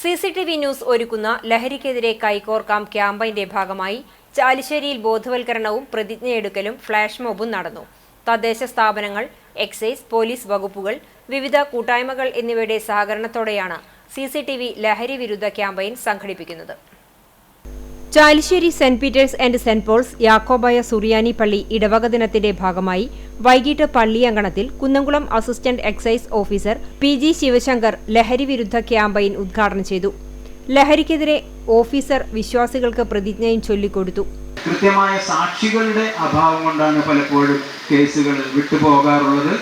C C T V news ഒരുക്കുന്ന ലഹരിക്കെതിരെ കൈകോർക്കാം ക്യാമ്പയിന്റെ ഭാഗമായി ചാലിശ്ശേരിയിൽ ബോധവൽക്കരണവും പ്രതിജ്ഞയെടുക്കലും ഫ്ളാഷ് മോബും നടന്നു. തദ്ദേശ സ്ഥാപനങ്ങൾ എക്സൈസ് പോലീസ് വകുപ്പുകൾ വിവിധ കൂട്ടായ്മകൾ എന്നിവയുടെ സഹകരണത്തോടെയാണ് സി സി ടി വി ലഹരി വിരുദ്ധ ക്യാമ്പയിൻ സംഘടിപ്പിക്കുന്നത്. Chalissery saint Peter's and saint Paul's Yakobaya സുറിയാനി പള്ളി ഇടവക ദിനത്തിന്റെ ഭാഗമായി വൈകിട്ട് പള്ളിയങ്കണത്തിൽ Kunnamkulam assistant excise officer P G Sivasankar ലഹരി വിരുദ്ധ ക്യാമ്പയിൻ ഉദ്ഘാടനം ചെയ്തു. ലഹരിക്കെതിരെ ഓഫീസർ വിശ്വാസികൾക്ക് പ്രതിജ്ഞയും ചൊല്ലിക്കൊടുത്തു. കൃത്യമായ സാക്ഷികളുടെ അഭാവം കൊണ്ടാണ് പലപ്പോഴും കേസുകൾ വിട്ടുപോകാറുള്ളത്.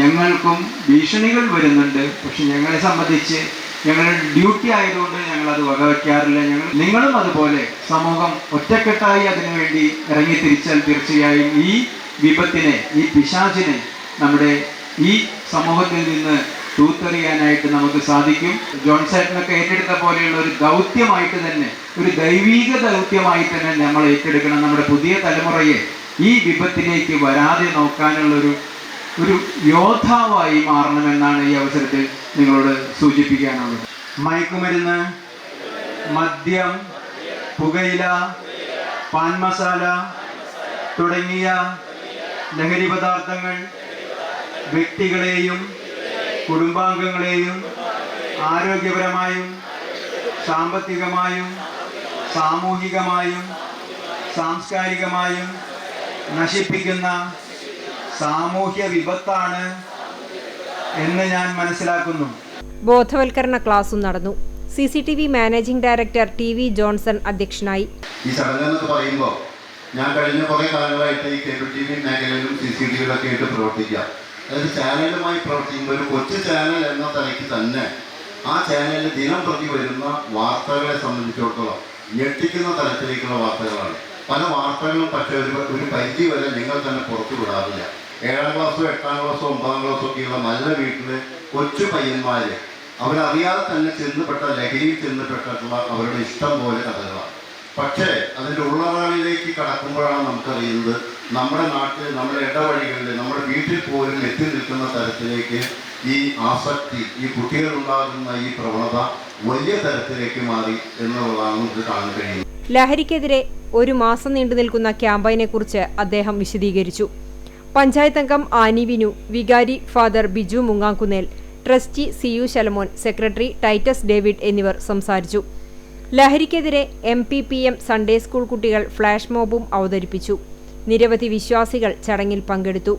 ഞങ്ങൾക്കും ഭീഷണികൾ വരുന്നുണ്ട്. പക്ഷെ ഞങ്ങളെ സംബന്ധിച്ച് ഞങ്ങളുടെ ഡ്യൂട്ടി ആയതുകൊണ്ട് ഞങ്ങൾ അത് വകവയ്ക്കാറില്ല ഞങ്ങൾ നിങ്ങളും അതുപോലെ സമൂഹം ഒറ്റക്കെട്ടായി അതിനുവേണ്ടി ഇറങ്ങി തിരിച്ചാൽ തീർച്ചയായും ഈ വിപത്തിനെ ഈ പിശാചിനെ നമ്മുടെ ഈ സമൂഹത്തിൽ നിന്ന് തൂത്തെറിയാനായിട്ട് നമുക്ക് സാധിക്കും. ജോൺസൈറ്റിനൊക്കെ ഏറ്റെടുത്ത പോലെയുള്ള ഒരു ദൗത്യമായിട്ട് തന്നെ ഒരു ദൈവീക ദൗത്യമായി തന്നെ നമ്മൾ ഏറ്റെടുക്കണം. നമ്മുടെ പുതിയ തലമുറയെ ഈ വിപത്തിലേക്ക് വരാതെ നോക്കാനുള്ളൊരു ഒരു യോദ്ധാവായി മാറണമെന്നാണ് ഈ അവസരത്തിൽ നിങ്ങളോട് സൂചിപ്പിക്കാനുള്ളത്. മയക്കുമരുന്ന് മദ്യം പുകയില പാൻ മസാല തുടങ്ങിയ ലഹരി പദാർത്ഥങ്ങൾ വ്യക്തികളെയും കുടുംബാംഗങ്ങളെയും ആരോഗ്യപരമായും സാമ്പത്തികമായും സാമൂഹികമായും സാംസ്കാരികമായും നശിപ്പിക്കുന്ന സാമൂഹ്യ വിപത്താണ് എന്ന് ഞാൻ മനസ്സിലാക്കുന്നു. ബോധവൽക്കരണ ക്ലാസും നടന്നു. C C T V managing director T V Johnson അധ്യക്ഷനായി. ഈ ചടങ്ങെന്ന് പറയുമ്പോൾ ഞാൻ കഴിഞ്ഞ കുറേ കാലങ്ങളായിട്ട് ഈ കേബിൾ ടി വി മേഖലയിലും സി സി ടി വിയിലൊക്കെ ആയിട്ട് പ്രവർത്തിക്കാം. അതായത് ചാനലുമായി പ്രവർത്തിക്കുമ്പോൾ ഒരു കൊച്ചു ചാനൽ എന്ന തലയ്ക്ക് തന്നെ ആ ചാനലിൽ ദിനം പ്രതി വരുന്ന വാർത്തകളെ സംബന്ധിച്ചിടത്തോളം ഞെട്ടിക്കുന്ന തലത്തിലേക്കുള്ള വാർത്തകളാണ്. പല വാർത്തകളും പക്ഷേ ഒരു ഒരു പരിധി വരെ നിങ്ങൾ തന്നെ പുറത്തു വിടാറില്ല ഏഴാം ക്ലാസ്സോ എട്ടാം ക്ലാസ്സോ ഒമ്പതാം ക്ലാസ്സോ ഒക്കെയുള്ള നല്ല വീട്ടിലെ കൊച്ചു പയ്യന്മാര് അവരറിയാതെ തന്നെ ചെന്നപ്പെട്ട ലഹരിയിൽ ചെന്നപ്പെട്ടിട്ടുള്ള അവരുടെ ഇഷ്ടം പോലെ കഥകളാണ്. പക്ഷേ അതിന്റെ ഉള്ളറകളിലേക്ക് കടക്കുമ്പോഴാണ് നമുക്കറിയുന്നത് നമ്മുടെ നാട്ടിൽ നമ്മുടെ ഇടവഴികളിൽ നമ്മുടെ വീട്ടിൽ പോലും എത്തി നിൽക്കുന്ന തരത്തിലേക്ക് ഈ ആസക്തി ഈ കുട്ടികളുണ്ടാകുന്ന ഈ പ്രവണത വലിയ തരത്തിലേക്ക് മാറി എന്നുള്ളതാണ് നമുക്ക് കാണാൻ കഴിയുന്നത്. ലഹരിക്കെതിരെ ഒരു മാസം നീണ്ടു നിൽക്കുന്ന ക്യാമ്പയിനെ കുറിച്ച് അദ്ദേഹം വിശദീകരിച്ചു. പഞ്ചായത്ത് അംഗം ആനി വിനു വികാരി father Biju Mungankunnel trustee C U Shalamon secretary Titus David എന്നിവർ സംസാരിച്ചു. ലഹരിക്കെതിരെ M P P M Sunday school കുട്ടികൾ ഫ്ളാഷ് മോബും അവതരിപ്പിച്ചു. നിരവധി വിശ്വാസികൾ ചടങ്ങിൽ പങ്കെടുത്തു.